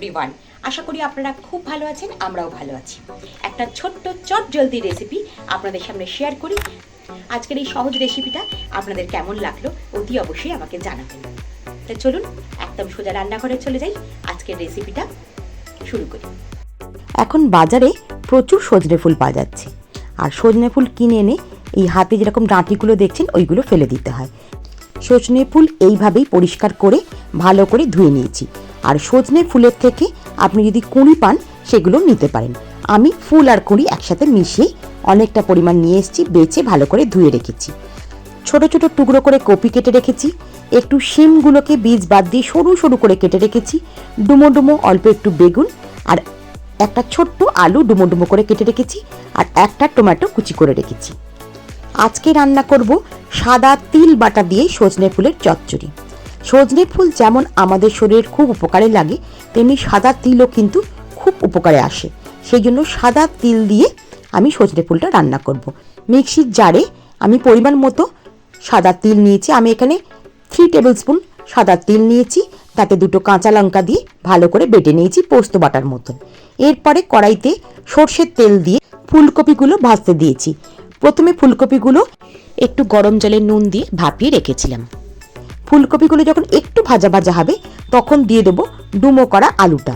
Everyone আশা করি আপনারা খুব ভালো আছেন, আমরাও ভালো আছি। একটা ছোট্ট চট জলদি রেসিপি আপনাদের সামনে শেয়ার করি। আজকের এই সহজ রেসিপিটা আপনাদের কেমন লাগল অতি অবশ্যই আমাকে জানাবেন। তো চলুন, একদম সোজা রান্নাঘরে চলে যাই। আজকের রেসিপিটা শুরু করি। এখন বাজারে প্রচুর সজনে ফুল পাওয়া যাচ্ছে। আর সজনে ফুল কিনে এনে এই হাতে যেরকম ডাঁটিগুলো দেখছেন, ওইগুলো ফেলে দিতে হয়। সজনে ফুল এইভাবেই পরিষ্কার করে, ভালো করে ধুয়ে নিয়েছি। আর সজনে ফুলের থেকে আপনি যদি কুঁড়ি পান, সেগুলো নিতে পারেন। আমি ফুল আর কুঁড়ি একসাথে মিশিয়ে অনেকটা পরিমাণ নিয়ে এসেছি, বেছে ভালো করে ধুয়ে রেখেছি। ছোট ছোট টুকরো করে কপি কেটে রেখেছি, একটু শিমগুলোকে বীজ বাদ দিয়ে সরু সরু করে কেটে রেখেছি, ডুমো ডুমো, অল্প একটু বেগুন আর একটা ছোট্ট আলু ডুমো ডুমো করে কেটে রেখেছি আর একটা টমেটো কুচি করে রেখেছি। আজকে রান্না করব সাদা তিল বাটা দিয়ে সজনে ফুলের চচ্চড়ি। সজনে ফুল যেমন আমাদের শরীরের খুব উপকারে লাগে, তেমনি সাদা তিলও কিন্তু খুব উপকারে আসে। সেই জন্য সাদা তিল দিয়ে আমি সজনে ফুলটা রান্না করব। মিক্সির জারে আমি পরিমাণ মতো সাদা তিল নিয়েছি। আমি এখানে থ্রি টেবিল স্পুন সাদা তিল নিয়েছি। তাতে দুটো কাঁচা লঙ্কা দিয়ে ভালো করে বেটে নিয়েছি পোস্ত বাটার মতন। এরপরে কড়াইতে সর্ষের তেল দিয়ে ফুলকপিগুলো ভাজতে দিয়েছি। প্রথমে ফুলকপিগুলো একটু গরম জলে নুন দিয়ে ভাপিয়ে রেখেছিলাম। ফুলকপিগুলো যখন একটু ভাজা ভাজা হবে, তখন দিয়ে দেবো ডুমো করা আলুটা।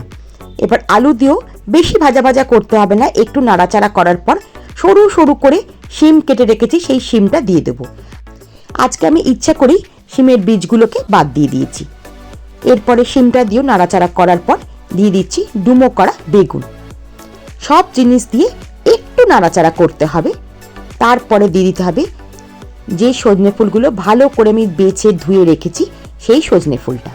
এবার আলু দিয়েও বেশি ভাজা ভাজা করতে হবে না, একটু নাড়াচাড়া করার পর সরু সরু করে শিম কেটে রেখেছি, সেই শিমটা দিয়ে দেবো। আজকে আমি ইচ্ছা করেই শিমের বীজগুলোকে বাদ দিয়ে দিয়েছি। এরপরে শিমটা দিয়েও নাড়াচাড়া করার পর দিয়ে দিচ্ছি ডুমো করা বেগুন। সব জিনিস দিয়ে একটু নাড়াচাড়া করতে হবে। তারপরে দিয়ে দিতে হবে যে সজনে ফুলগুলো ভালো করে আমি বেছে ধুয়ে রেখেছি, সেই সজনে ফুলটা।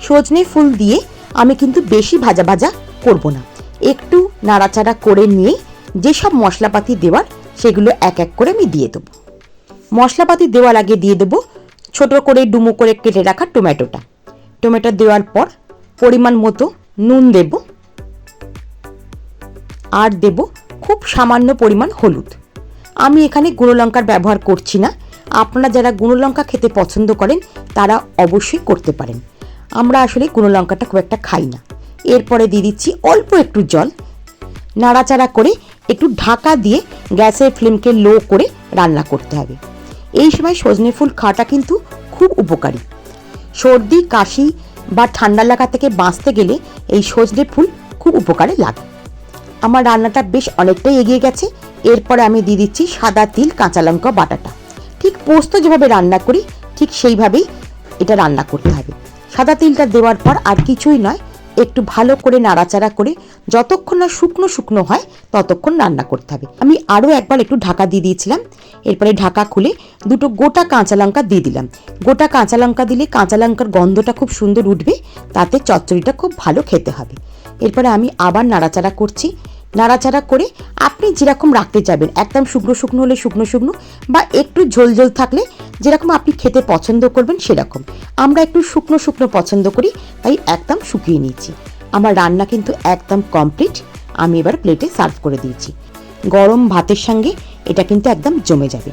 সজনে ফুল দিয়ে আমি কিন্তু বেশি ভাজা ভাজা করব না। একটু নাড়াচাড়া করে নিয়ে যেসব মশলাপাতি দেওয়ার, সেগুলো এক এক করে আমি দিয়ে দেবো। মশলাপাতি দেওয়ার আগে দিয়ে দেবো ছোট করে ডুমো করে কেটে রাখা টমেটোটা। টমেটো দেওয়ার পর পরিমাণ মতো নুন দেব। আর দেব খুব সামান্য পরিমাণ হলুদ। আমি এখানে গুঁড়ো লঙ্কার ব্যবহার করছি না। আপনারা যারা গুঁড়ো লঙ্কা খেতে পছন্দ করেন, তারা অবশ্যই করতে পারেন। আমরা আসলে গুঁড়ো লঙ্কাটা খুব একটা খাই না। এরপরে দিয়ে দিচ্ছি অল্প একটু জল। নাড়াচাড়া করে একটু ঢাকা দিয়ে গ্যাসের ফ্লেমকে লো করে রান্না করতে হবে। এই সময় সজনে ফুল খাওয়াটা কিন্তু খুব উপকারী। সর্দি, কাশি বা ঠান্ডা লাগা থেকে বাঁচতে গেলে এই সজনে ফুল খুব উপকারে লাগে। আমার রান্নাটা বেশ অনেকটাই এগিয়ে গেছে। এরপরে আমি দিয়ে দিচ্ছি সাদা তিল, কাঁচা লঙ্কা, বাটাটা। ঠিক পোস্ত যেভাবে রান্না করি, ঠিক সেইভাবেই এটা রান্না করতে হবে। সাদা তিলটা দেওয়ার পর আর কিছুই নয়, একটু ভালো করে নাড়াচাড়া করে যতক্ষণ না শুকনো শুকনো হয়, ততক্ষণ রান্না করতে হবে। আমি আরও একবার একটু ঢাকা দিয়ে দিয়েছিলাম। এরপরে ঢাকা খুলে দুটো গোটা কাঁচা লঙ্কা দিয়ে দিলাম। গোটা কাঁচা লঙ্কা দিলে কাঁচা লঙ্কার গন্ধটা খুব সুন্দর উঠবে, তাতে চচ্চড়িটা খুব ভালো খেতে হবে। এরপরে আমি আবার নাড়াচাড়া করছি। নাড়াচাড়া করে আপনি যেরকম রাখতে চাইবেন, একদম শুকনো শুকনো হলে শুকনো শুকনো বা একটু ঝোল ঝোল থাকলে যেরকম আপনি খেতে পছন্দ করবেন সেরকম। আমরা একটু শুকনো শুকনো পছন্দ করি, তাই একদম শুকিয়ে নিয়েছি। আমার রান্না কিন্তু একদম কমপ্লিট আমি এবার প্লেটে সার্ভ করে দিয়েছি। গরম ভাতের সঙ্গে এটা কিন্তু একদম জমে যাবে।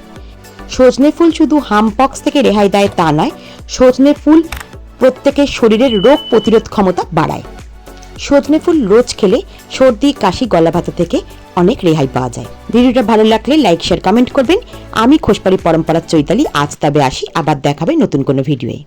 সজনে ফুল শুধু হামপক্স থেকে রেহাই দেয় তা নয়, সজনে ফুল প্রত্যেকের শরীরের রোগ প্রতিরোধ ক্ষমতা বাড়ায়। সজনে ফুল রোজ খেলে সর্দি, কাশি, গলা ভাতা থেকে অনেক রেহাই পাওয়া যায়। ভিডিওটা ভালো লাগলে লাইক, শেয়ার, কমেন্ট করবেন। আমি খোসপাড়ি পরম্পরা চৈতালি, আজ তবে আসি, আবার দেখাবে নতুন কোনো ভিডিওয়ে।